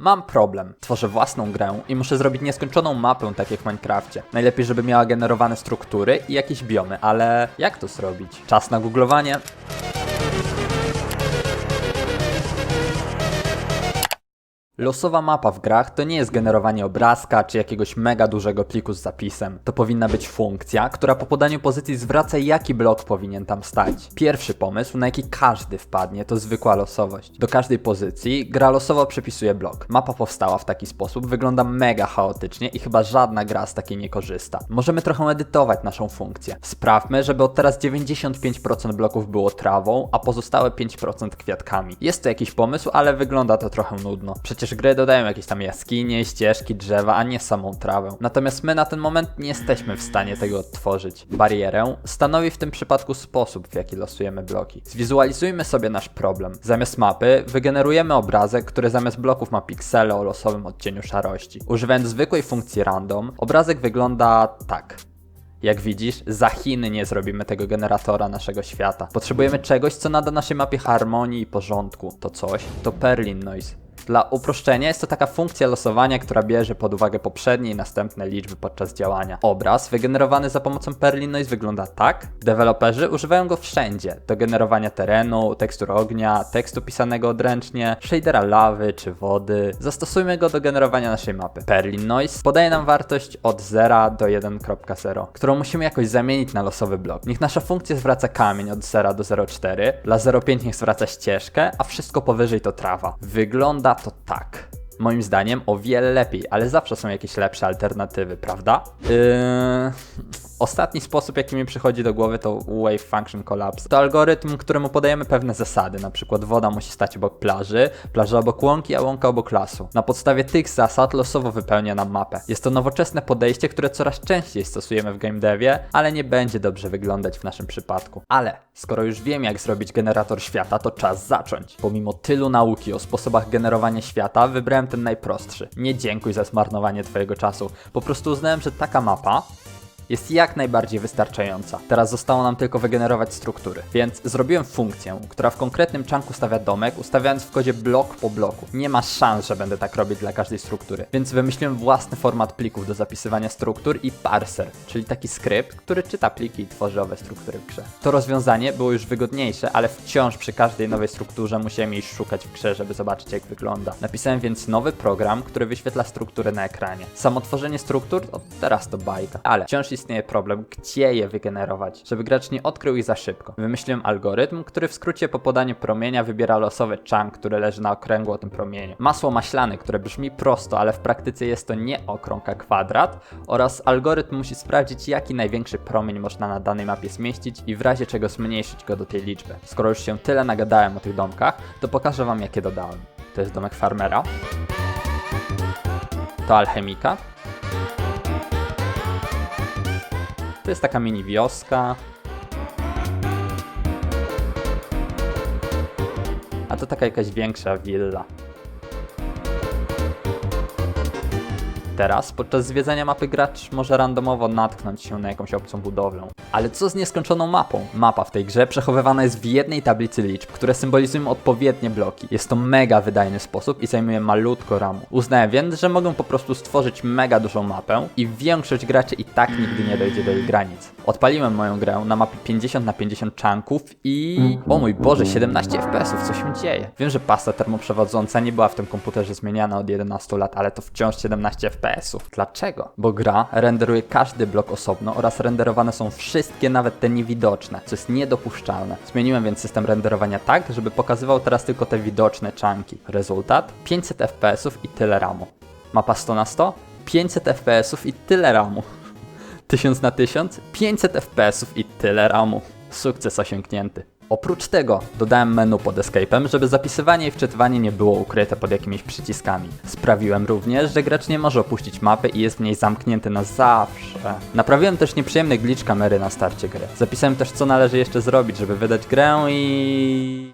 Mam problem. Tworzę własną grę i muszę zrobić nieskończoną mapę, tak jak w Minecrafcie. Najlepiej, żeby miała generowane struktury i jakieś biomy, ale jak to zrobić? Czas na googlowanie. Losowa mapa w grach to nie jest generowanie obrazka czy jakiegoś mega dużego pliku z zapisem. To powinna być funkcja, która po podaniu pozycji zwraca jaki blok powinien tam stać. Pierwszy pomysł, na jaki każdy wpadnie, to zwykła losowość. Do każdej pozycji gra losowo przepisuje blok. Mapa powstała w taki sposób, wygląda mega chaotycznie i chyba żadna gra z takiej nie korzysta. Możemy trochę edytować naszą funkcję. Sprawmy, żeby od teraz 95% bloków było trawą, a pozostałe 5% kwiatkami. Jest to jakiś pomysł, ale wygląda to trochę nudno. Przecież gry dodają jakieś tam jaskinie, ścieżki, drzewa, a nie samą trawę. Natomiast my na ten moment nie jesteśmy w stanie tego odtworzyć. Barierę stanowi w tym przypadku sposób, w jaki losujemy bloki. Zwizualizujmy sobie nasz problem. Zamiast mapy wygenerujemy obrazek, który zamiast bloków ma piksele o losowym odcieniu szarości. Używając zwykłej funkcji random, obrazek wygląda tak. Jak widzisz, za Chiny nie zrobimy tego generatora naszego świata. Potrzebujemy czegoś, co nada naszej mapie harmonii i porządku. To coś to Perlin Noise. Dla uproszczenia jest to taka funkcja losowania, która bierze pod uwagę poprzednie i następne liczby podczas działania. Obraz wygenerowany za pomocą Perlin Noise wygląda tak. Deweloperzy używają go wszędzie do generowania terenu, tekstur ognia, tekstu pisanego odręcznie, shadera lawy czy wody. Zastosujmy go do generowania naszej mapy. Perlin Noise podaje nam wartość od 0 do 1.0, którą musimy jakoś zamienić na losowy blok. Niech nasza funkcja zwraca kamień od 0 do 0,4, dla 0,5 niech zwraca ścieżkę, a wszystko powyżej to trawa. Wygląda to tak. Moim zdaniem o wiele lepiej, ale zawsze są jakieś lepsze alternatywy, prawda? Yy... Ostatni sposób, jaki mi przychodzi do głowy, to Wave Function Collapse. To algorytm, któremu podajemy pewne zasady, na przykład woda musi stać obok plaży, plaża obok łąki, a łąka obok lasu. Na podstawie tych zasad losowo wypełnia nam mapę. Jest to nowoczesne podejście, które coraz częściej stosujemy w game devie, ale nie będzie dobrze wyglądać w naszym przypadku. Ale skoro już wiem, jak zrobić generator świata, to czas zacząć. Pomimo tylu nauki o sposobach generowania świata, wybrałem ten najprostszy. Nie dziękuj za zmarnowanie Twojego czasu. Po prostu uznałem, że taka mapa jest jak najbardziej wystarczająca. Teraz zostało nam tylko wygenerować struktury. Więc zrobiłem funkcję, która w konkretnym czanku stawia domek, ustawiając w kodzie blok po bloku. Nie ma szans, że będę tak robić dla każdej struktury. Więc wymyśliłem własny format plików do zapisywania struktur i parser, czyli taki skrypt, który czyta pliki i tworzy owe struktury w grze. To rozwiązanie było już wygodniejsze, ale wciąż przy każdej nowej strukturze musiałem jej szukać w grze, żeby zobaczyć jak wygląda. Napisałem więc nowy program, który wyświetla struktury na ekranie. Samo tworzenie struktur, o, teraz to bajka. Ale wciąż istnieje problem, gdzie je wygenerować, żeby gracz nie odkrył ich za szybko. Wymyśliłem algorytm, który w skrócie po podaniu promienia wybiera losowy chunk, który leży na okręgu o tym promieniu. Masło maślane, które brzmi prosto, ale w praktyce jest to nie okrąg, a kwadrat oraz algorytm musi sprawdzić, jaki największy promień można na danej mapie zmieścić i w razie czego zmniejszyć go do tej liczby. Skoro już się tyle nagadałem o tych domkach, to pokażę wam jakie dodałem. To jest domek farmera. To alchemika. To jest taka mini wioska. A to taka jakaś większa willa. Teraz, podczas zwiedzania mapy, gracz może randomowo natknąć się na jakąś obcą budowlę. Ale co z nieskończoną mapą? Mapa w tej grze przechowywana jest w jednej tablicy liczb, które symbolizują odpowiednie bloki. Jest to mega wydajny sposób i zajmuje malutko ramu. Uznałem więc, że mogę po prostu stworzyć mega dużą mapę i większość graczy i tak nigdy nie dojdzie do jej granic. Odpaliłem moją grę na mapie 50 na 50 czanków i... O mój Boże, 17 FPS-ów, co się dzieje? Wiem, że pasta termoprzewodząca nie była w tym komputerze zmieniana od 11 lat, ale to wciąż 17 FPS-ów. Dlaczego? Bo gra renderuje każdy blok osobno oraz renderowane są wszystkie, nawet te niewidoczne, co jest niedopuszczalne. Zmieniłem więc system renderowania tak, żeby pokazywał teraz tylko te widoczne czanki. Rezultat? 500 FPS-ów i tyle ramu. Mapa 100 na 100? 500 FPS-ów i tyle ramu. 1000 na 1000, 500 FPS i tyle ramu. Sukces osiągnięty. Oprócz tego dodałem menu pod escape'em, żeby zapisywanie i wczytywanie nie było ukryte pod jakimiś przyciskami. Sprawiłem również, że gracz nie może opuścić mapy i jest w niej zamknięty na zawsze. Naprawiłem też nieprzyjemny glitch kamery na starcie gry. Zapisałem też co należy jeszcze zrobić, żeby wydać grę i...